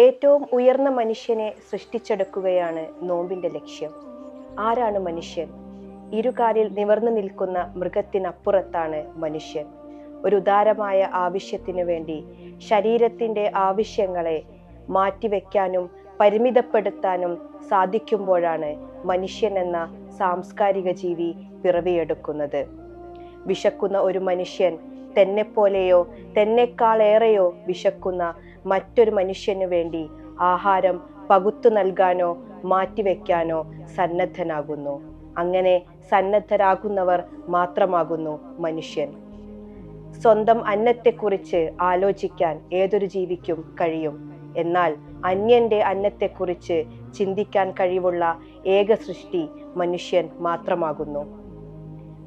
ഏറ്റവും ഉയർന്ന മനുഷ്യനെ സൃഷ്ടിച്ചെടുക്കുകയാണ് നോമ്പിന്റെ ലക്ഷ്യം. ആരാണ് മനുഷ്യൻ? ഇരുകാലിൽ നിവർന്നു നിൽക്കുന്ന മൃഗത്തിനപ്പുറത്താണ് മനുഷ്യൻ. ഒരു ഉദാരമായ ആവശ്യത്തിനു വേണ്ടി ശരീരത്തിന്റെ ആവശ്യങ്ങളെ മാറ്റിവെക്കാനും പരിമിതപ്പെടുത്താനും സാധിക്കുമ്പോഴാണ് മനുഷ്യൻ എന്ന സാംസ്കാരിക ജീവി പിറവിയെടുക്കുന്നത്. വിശക്കുന്ന ഒരു മനുഷ്യൻ തന്നെപ്പോലെയോ തന്നെക്കാളേറെയോ വിശക്കുന്ന മറ്റൊരു മനുഷ്യനു വേണ്ടി ആഹാരം പകുത്തു നൽകാനോ മാറ്റിവെക്കാനോ സന്നദ്ധനാകുന്നു. അങ്ങനെ സന്നദ്ധരാകുന്നവർ മാത്രമാകുന്നു മനുഷ്യൻ. സ്വന്തം അന്നത്തെക്കുറിച്ച് ആലോചിക്കാൻ ഏതൊരു ജീവിക്കും കഴിയും. എന്നാൽ അന്യന്റെ അന്നത്തെക്കുറിച്ച് ചിന്തിക്കാൻ കഴിവുള്ള ഏക സൃഷ്ടി മനുഷ്യൻ മാത്രമാകുന്നു.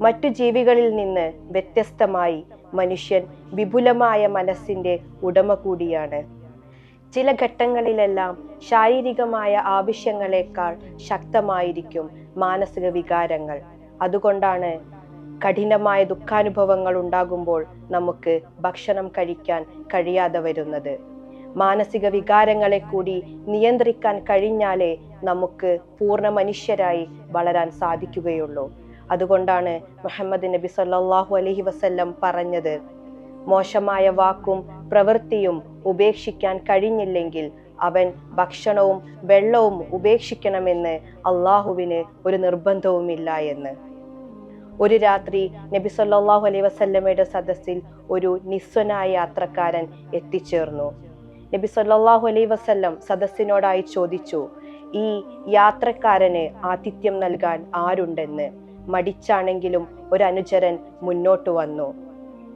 മറ്റു ജീവികളിൽ നിന്ന് വ്യത്യസ്തമായി മനുഷ്യൻ വിപുലമായ മനസ്സിന്റെ ഉടമ കൂടിയാണ്. ചില ഘട്ടങ്ങളിലെല്ലാം ശാരീരികമായ ആവശ്യങ്ങളെക്കാൾ ശക്തമായിരിക്കും മാനസിക വികാരങ്ങൾ. അതുകൊണ്ടാണ് കഠിനമായ ദുഃഖാനുഭവങ്ങൾ ഉണ്ടാകുമ്പോൾ നമുക്ക് ഭക്ഷണം കഴിക്കാൻ കഴിയാതെ വരുന്നത്. മാനസിക വികാരങ്ങളെ കൂടി നിയന്ത്രിക്കാൻ കഴിഞ്ഞാലേ നമുക്ക് പൂർണ മനുഷ്യരായി വളരാൻ സാധിക്കുകയുള്ളൂ. അതുകൊണ്ടാണ് മുഹമ്മദ് നബി സല്ലാഹു അലഹി വസല്ലം പറഞ്ഞത്. മോശമായ വാക്കും പ്രവൃത്തിയും ഉപേക്ഷിക്കാൻ കഴിഞ്ഞില്ലെങ്കിൽ അവൻ ഭക്ഷണവും വെള്ളവും ഉപേക്ഷിക്കണമെന്ന് അള്ളാഹുവിന് ഒരു നിർബന്ധവുമില്ല എന്ന്. ഒരു രാത്രി നബി സല്ലാഹു അലൈഹി വസല്ലമയുടെ സദസ്സിൽ ഒരു നിസ്വനായ യാത്രക്കാരൻ എത്തിച്ചേർന്നു. നബി സല്ലാഹു അലൈഹി വസല്ലം സദസ്സിനോടായി ചോദിച്ചു ഈ യാത്രക്കാരന് ആതിഥ്യം നൽകാൻ ആരുണ്ടെന്ന്? മടിച്ചാണെങ്കിലും ഒരനുചരൻ മുന്നോട്ട് വന്നു.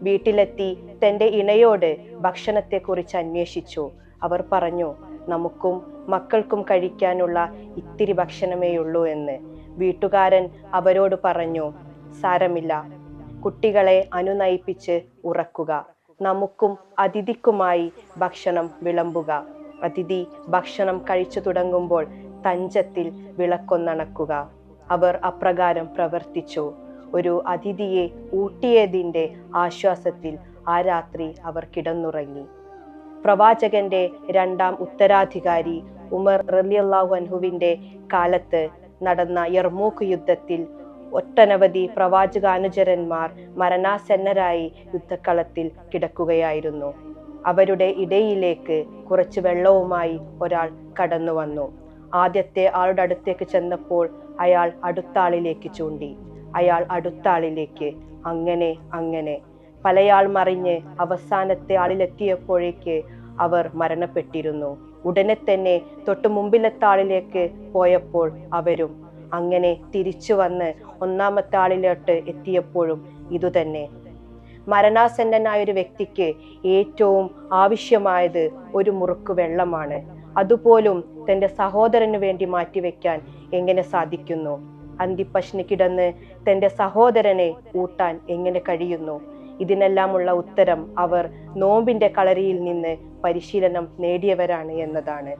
വീട്ടിലെത്തി തന്റെ ഇണയോട് ഭക്ഷണത്തെക്കുറിച്ച് അന്വേഷിച്ചു. അവർ പറഞ്ഞു നമുക്കും മക്കൾക്കും കഴിക്കാനുള്ള ഇത്തിരി ഭക്ഷണമേ ഉള്ളൂ എന്ന്. വീട്ടുകാരൻ അവരോട് പറഞ്ഞു സാരമില്ല. കുട്ടികളെ അനുനയിപ്പിച്ച് ഉറക്കുക. നമുക്കും അതിഥിക്കുമായി ഭക്ഷണം വിളമ്പുക. അതിഥി ഭക്ഷണം കഴിച്ചു തുടങ്ങുമ്പോൾ തഞ്ചത്തിൽ വിളക്കൊന്നണക്കുക. അവർ അപ്രകാരം പ്രവർത്തിച്ചു. ഒരു അതിഥിയെ ഊട്ടിയതിന്റെ ആശ്വാസത്തിൽ ആ രാത്രി അവർ കിടന്നുറങ്ങി. പ്രവാചകന്റെ രണ്ടാം ഉത്തരാധികാരി ഉമർ റലിയല്ലാഹു അൻഹുവിന്റെ കാലത്ത് നടന്ന യർമൂക്ക് യുദ്ധത്തിൽ ഒട്ടനവധി പ്രവാചകാനുചരന്മാർ മരണാസന്നരായി യുദ്ധക്കളത്തിൽ കിടക്കുകയായിരുന്നു. അവരുടെ ഇടയിലേക്ക് കുറച്ച് വെള്ളവുമായി ഒരാൾ കടന്നു വന്നു ആദ്യത്തെ ആളുടെ അടുത്തേക്ക് ചെന്നപ്പോൾ അയാൾ അടുത്താളിലേക്ക് ചൂണ്ടി. അയാൾ അടുത്താളിലേക്ക് അങ്ങനെ അങ്ങനെ. പലയാൾ മറിഞ്ഞ് അവസാനത്തെ ആളിലെത്തിയപ്പോഴേക്ക് അവർ മരണപ്പെട്ടിരുന്നു. ഉടനെ തന്നെ തൊട്ടു മുമ്പിലത്തെ ആളിലേക്ക് പോയപ്പോൾ അവരും അങ്ങനെ തിരിച്ചു വന്ന് ഒന്നാമത്തെ ആളിലോട്ട് എത്തിയപ്പോഴും ഇതുതന്നെ. മരണാസന്നനായ ഒരു വ്യക്തിക്ക് ഏറ്റവും ആവശ്യമായത് ഒരു മുറുക്ക് വെള്ളമാണ്. അതുപോലും തന്റെ സഹോദരന് വേണ്ടി മാറ്റിവെക്കാൻ എങ്ങനെ സാധിക്കുന്നു? അന്തിപ്പശ്നി കിടന്ന് തന്റെ സഹോദരനെ ഊട്ടാൻ എങ്ങനെ കഴിയുന്നു? ഇതിനെല്ലാമുള്ള ഉത്തരം അവർ നോമ്പിന്റെ കളരിയിൽ നിന്ന് പരിശീലനം നേടിയവരാണ് എന്നതാണ്.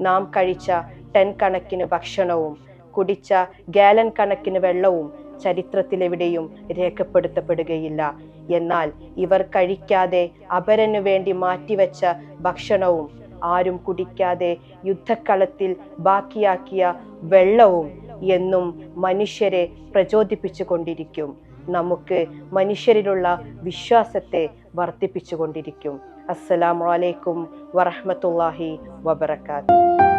നാം കഴിച്ച ടെൻ കണക്കിന് ഭക്ഷണവും കുടിച്ച ഗാലൻ കണക്കിന് വെള്ളവും ചരിത്രത്തിലെവിടെയും രേഖപ്പെടുത്തപ്പെടുകയില്ല. എന്നാൽ ഇവർ കഴിക്കാതെ അപരനു വേണ്ടി മാറ്റിവെച്ച ഭക്ഷണവും ആരും കുടിക്കാതെ യുദ്ധക്കളത്തിൽ ബാക്കിയാക്കിയ വെള്ളവും എന്നും മനുഷ്യരെ പ്രചോദിപ്പിച്ചു കൊണ്ടിരിക്കും നമുക്ക് മനുഷ്യരിലുള്ള വിശ്വാസത്തെ വർദ്ധിപ്പിച്ചു കൊണ്ടിരിക്കും അസ്സലാമലൈക്കും അലൈക്കും വറഹ്മത്തുള്ളാഹി വബറകാത്ത്